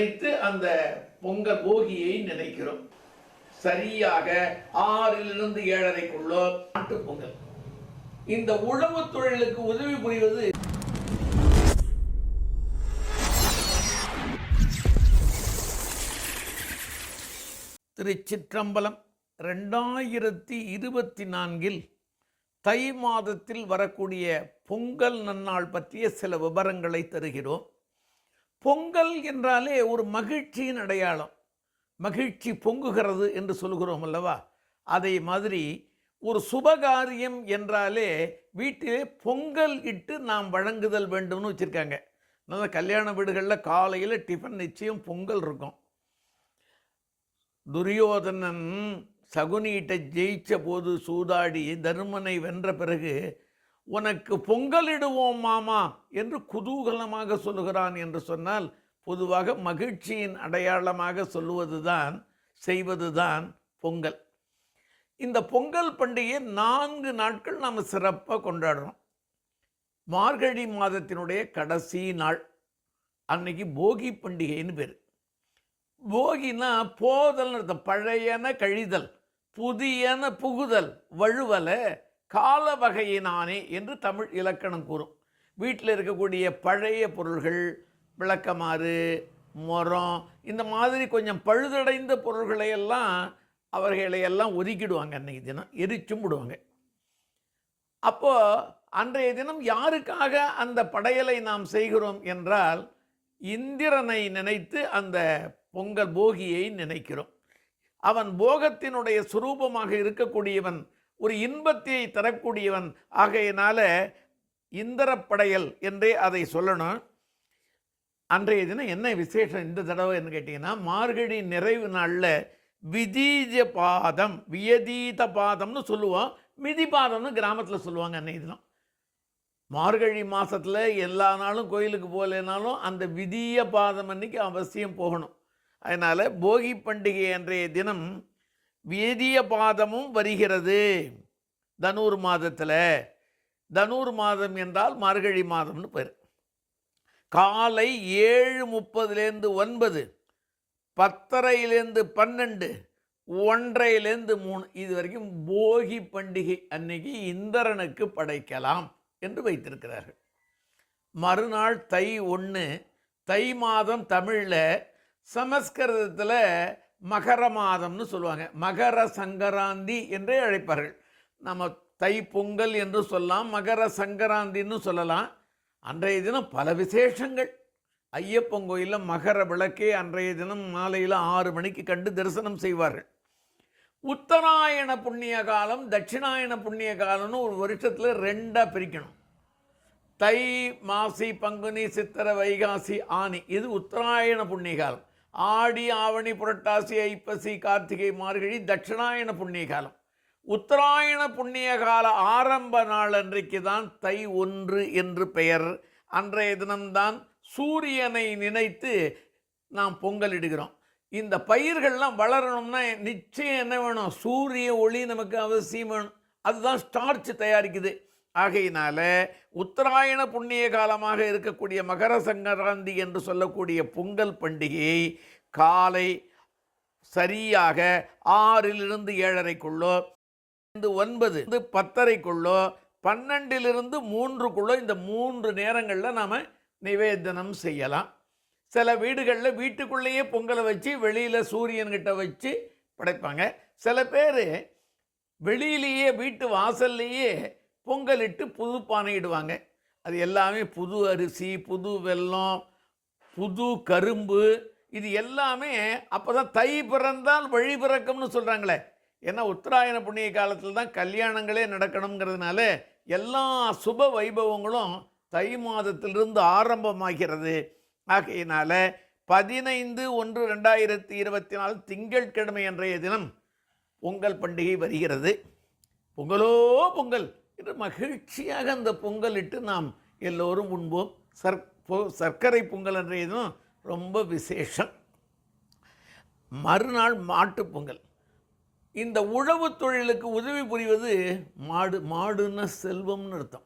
நினைத்து அந்த பொங்கல் போகியை நினைக்கிறோம். சரியாக ஆறிலிருந்து ஏழரைக்குள்ளோ நாட்டு பொங்கல். இந்த உழவு தொழிலுக்கு உதவி புரிவது திருச்சிற்றம்பலம் ரெண்டாயிரத்தி இருபத்தி நான்கில் தை மாதத்தில் வரக்கூடிய பொங்கல் நன்னாள் பற்றிய சில விவரங்களை தருகிறோம். பொங்கல் என்றாலே ஒரு மகிழ்ச்சியின் அடையாளம். மகிழ்ச்சி பொங்குகிறது என்று சொல்கிறோம் அல்லவா? அதே மாதிரி ஒரு சுபகாரியம் என்றாலே வீட்டிலே பொங்கல் இட்டு நாம் வழங்குதல் வேண்டும்னு வச்சுருக்காங்க. நல்ல கல்யாண வீடுகளில் காலையில் டிஃபன் நிச்சயம் பொங்கல் இருக்கும். துரியோதனன் சகுனியிட்ட ஜெயித்த போது சூதாடி தருமனை வென்ற பிறகு உனக்கு பொங்கலிடுவோம் மாமா என்று குதூகலமாக சொல்லுகிறான் என்று சொன்னால் பொதுவாக மகிழ்ச்சியின் அடையாளமாக சொல்லுவது தான் செய்வது தான் பொங்கல். இந்த பொங்கல் பண்டிகையை நான்கு நாட்கள் நாம் சிறப்பாக கொண்டாடுறோம். மார்கழி மாதத்தினுடைய கடைசி நாள். அன்னைக்கு போகி பண்டிகைன்னு பேர். போகினா போதல் பழையன கழிதல் புதியன புகுதல் வழுவல கால வகையினானே என்று தமிழ் இலக்கணம் கூறும். வீட்டில் இருக்கக்கூடிய பழைய பொருள்கள் விளக்கமாறு முறம் இந்த மாதிரி கொஞ்சம் பழுதடைந்த பொருள்களை எல்லாம் அவர்களை எல்லாம் ஒதுக்கிடுவாங்க அன்றைக்கு தினம். எரிச்சும் விடுவாங்க. அப்போது அன்றைய தினம் யாருக்காக அந்த படையலை நாம் செய்கிறோம் என்றால் இந்திரனை நினைத்து அந்த பொங்கல் போகியை நினைக்கிறோம். அவன் போகத்தினுடைய சுரூபமாக இருக்கக்கூடியவன் ஒரு இன்பத்தை தரக்கூடியவன். ஆகையினால இந்திரப்படையல் என்றே அதை சொல்லணும். அன்றைய தினம் என்ன விசேஷம் இந்த தடவைன்னு கேட்டிங்கன்னா மார்கழி நிறைவு நாளில் விதீஜ பாதம் வியதீத பாதம்னு சொல்லுவோம். மிதி பாதம்னு கிராமத்தில் சொல்லுவாங்க அன்றைய தினம். மார்கழி மாதத்தில் எல்லா நாளும் கோயிலுக்கு போகலைனாலும் அந்த விதிய பாதம் அன்னைக்கு அவசியம் போகணும். அதனால் போகி பண்டிகை அன்றைய தினம் வேதிய பாதமும் வருகிறது. தனூர் மாதத்தில். தனூர் மாதம் என்றால் மார்கழி மாதம்னு பேர். காலை ஏழு முப்பதுலேருந்து ஒன்பது பத்தரையிலேருந்து பன்னெண்டு ஒன்றையிலேருந்து மூணு இது வரைக்கும் போகி பண்டிகை அன்னைக்கு இந்திரனுக்கு படைக்கலாம் என்று வைத்திருக்கிறார்கள். மறுநாள் தை ஒன்று தை மாதம் தமிழில் சமஸ்கிருதத்தில் மகர மாதம்னு சொல்லுவாங்க. மகர சங்கராந்தி என்றே அழைப்பார்கள். நம்ம தை பொங்கல் என்று சொல்லலாம் மகர சங்கராந்தின்னு சொல்லலாம். அன்றைய தினம் பல விசேஷங்கள். ஐயப்பன் கோயிலில் மகர விளக்கே அன்றைய தினம் மாலையில் ஆறு மணிக்கு கண்டு தரிசனம் செய்வார்கள். உத்தராயண புண்ணிய காலம் தட்சிணாயன புண்ணிய காலம்னு ஒரு வருஷத்தில் ரெண்டாக பிரிக்கணும். தை மாசி பங்குனி சித்திரை வைகாசி ஆனி இது உத்தராயண புண்ணிய காலம். ஆடி ஆவணி புரட்டாசி ஐப்பசி கார்த்திகை மார்கழி தட்சிணாயன புண்ணிய காலம் உத்தராயண புண்ணிய கால ஆரம்ப நாள் அன்றைக்கு தான் தை ஒன்று என்று பெயர். அன்றைய தினம்தான் சூரியனை நினைத்து நாம் பொங்கலிடுகிறோம். இந்த பயிர்கள்லாம் வளரணும்னா நிச்சயம் என்ன வேணும்? சூரிய ஒளி நமக்கு அவசியம் வேணும். அதுதான் ஸ்டார்ச் தயாரிக்குது. ஆகையினால உத்தராயண புண்ணிய காலமாக இருக்கக்கூடிய மகர சங்கராந்தி என்று சொல்லக்கூடிய பொங்கல் பண்டிகையை காலை சரியாக ஆறிலிருந்து ஏழரைக்குள்ளோ ஒன்பது பத்தரைக்குள்ளோ பன்னெண்டிலிருந்து மூன்றுக்குள்ளோ இந்த மூன்று நேரங்களில் நாம் நிவேதனம் செய்யலாம். சில வீடுகளில் வீட்டுக்குள்ளேயே பொங்கலை வச்சு வெளியில் சூரியன்கிட்ட வச்சு படைப்பாங்க. சில பேர் வெளியிலேயே வீட்டு வாசல்லையே பொங்கலிட்டு புது பானையிடுவாங்க. அது எல்லாமே புது அரிசி புது வெல்லம் புது கரும்பு இது எல்லாமே அப்போ தான் தை பிறந்தால் வழி பிறக்கும்னு சொல்கிறாங்களே ஏன்னா உத்தராயண புண்ணிய காலத்தில் தான் கல்யாணங்களே நடக்கணுங்கிறதுனால எல்லா சுப வைபவங்களும் தை மாதத்திலிருந்து ஆரம்பமாகிறது. ஆகையினால பதினைந்து ஒன்று ரெண்டாயிரத்தி இருபத்தி நாலு திங்கட்கிழமை அன்றைய தினம் பொங்கல் பண்டிகை வருகிறது. பொங்கலோ பொங்கல். என்று மகிழ்ச்சியாக அந்த பொங்கலிட்டு நாம் எல்லோரும் உண்போம். சர் பொ- சர்க்கரை பொங்கல் அன்றையதும் ரொம்ப விசேஷம். மறுநாள் மாட்டுப் பொங்கல். இந்த உழவு தொழிலுக்கு உதவி புரிவது மாடு மாடுன்னா செல்வம்னு அர்த்தம்.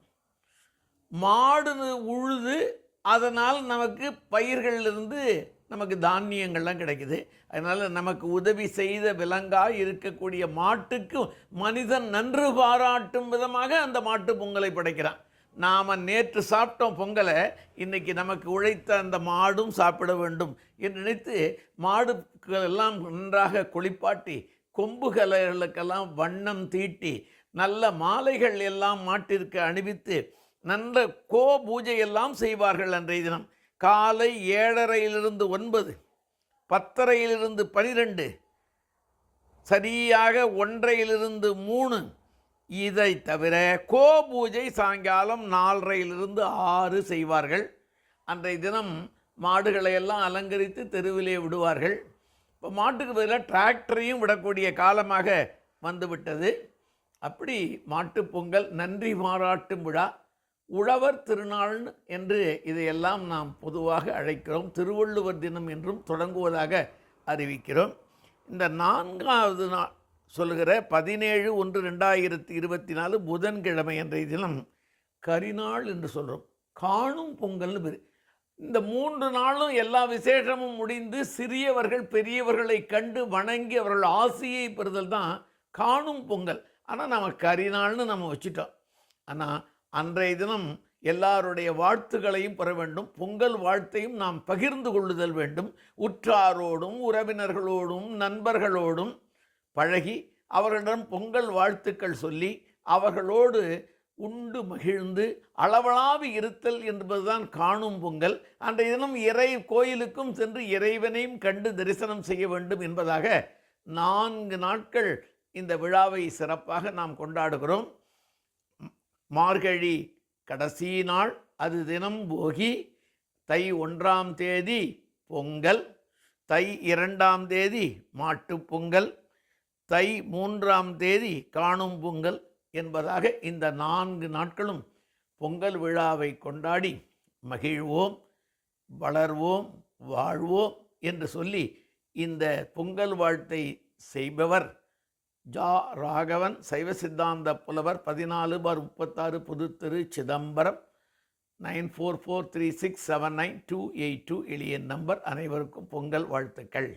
மாடு உழுது அதனால் நமக்கு பயிர்களிலிருந்து நமக்கு தானியங்கள்லாம் கிடைக்குது. அதனால் நமக்கு உதவி செய்த விலங்காக இருக்கக்கூடிய மாட்டுக்கு மனிதன் நன்று பாராட்டும் விதமாக அந்த மாட்டு பொங்கலை படைக்கிறான். நாம் நேற்று சாப்பிட்டோம் பொங்கலை இன்னைக்கு நமக்கு உழைத்த அந்த மாடும் சாப்பிட வேண்டும் என்று நினைத்து மாடுகள் எல்லாம் நன்றாக குளிப்பாட்டி கொம்புகளுக்கெல்லாம் வண்ணம் தீட்டி நல்ல மாலைகள் எல்லாம் மாட்டிற்கு அணிவித்து நல்ல கோ பூஜை எல்லாம் செய்வார்கள் அன்றைய தினம். காலை ஏழரையிலிருந்து ஒன்பது பத்தரையிலிருந்து பனிரெண்டு சரியாக ஒன்றையிலிருந்து மூணு இதை தவிர கோ பூஜை சாயங்காலம் நாலரையிலிருந்து ஆறு செய்வார்கள். அன்றைய தினம் மாடுகளை எல்லாம் அலங்கரித்து தெருவிலே விடுவார்கள். இப்போ மாட்டுக்கு பதிலாக டிராக்டரையும் விடக்கூடிய காலமாக வந்துவிட்டது. அப்படி மாட்டுப் பொங்கல் நன்றி பாராட்டும் விழா. உழவர் திருநாள் என்று இதையெல்லாம் நாம் பொதுவாக அழைக்கிறோம். திருவள்ளுவர் தினம் என்றும் தொடங்குவதாக அறிவிக்கிறோம். இந்த நான்காவது நாள் சொல்லுகிற பதினேழு ஒன்று ரெண்டாயிரத்தி இருபத்தி நாலு புதன்கிழமை என்ற தினம் கரிநாள் என்று சொல்கிறோம் காணும் பொங்கல்னு பேர். இந்த மூன்று நாளும் எல்லா விசேஷமும் முடிந்து சிறியவர்கள் பெரியவர்களை கண்டு வணங்கி அவர்கள் ஆசையை பெறுதல் தான் காணும் பொங்கல். ஆனால் நம்ம கரிநாள்னு நம்ம வச்சுட்டோம். ஆனால் அன்றைய தினம் எல்லாருடைய வாழ்த்துக்களையும் பெற வேண்டும். பொங்கல் வாழ்த்தையும் நாம் பகிர்ந்து கொள்ளுதல் வேண்டும். உற்றாரோடும் உறவினர்களோடும் நண்பர்களோடும் பழகி அவர்களிடம் பொங்கல் வாழ்த்துக்கள் சொல்லி அவர்களோடு உண்டு மகிழ்ந்து அளவளாவி இருத்தல் என்பதுதான் காணும் பொங்கல். அன்றைய தினம் இறை கோயிலுக்கும் சென்று இறைவனையும் கண்டு தரிசனம் செய்ய வேண்டும் என்பதாக நான்கு நாட்கள் இந்த விழாவை சிறப்பாக நாம் கொண்டாடுகிறோம். மார்கழி கடைசி நாள் அது தினம் போகி தை ஒன்றாம் தேதி பொங்கல் தை இரண்டாம் தேதி மாட்டுப் பொங்கல் தை மூன்றாம் தேதி காணும் பொங்கல் என்பதாக இந்த நான்கு நாட்களும் பொங்கல் விழாவை கொண்டாடி மகிழ்வோம் வளர்வோம் வாழ்வோம் என்று சொல்லி இந்த பொங்கல் வாழ்த்தை செய்பவர் ஜா ராகவன் சைவ சித்தாந்த புலவர் பதினாலு பார் முப்பத்தாறு Puthutheru Chidambaram nine four four three six seven nine two eight two எளிய நம்பர் அனைவருக்கும் பொங்கல் வாழ்த்துக்கள்.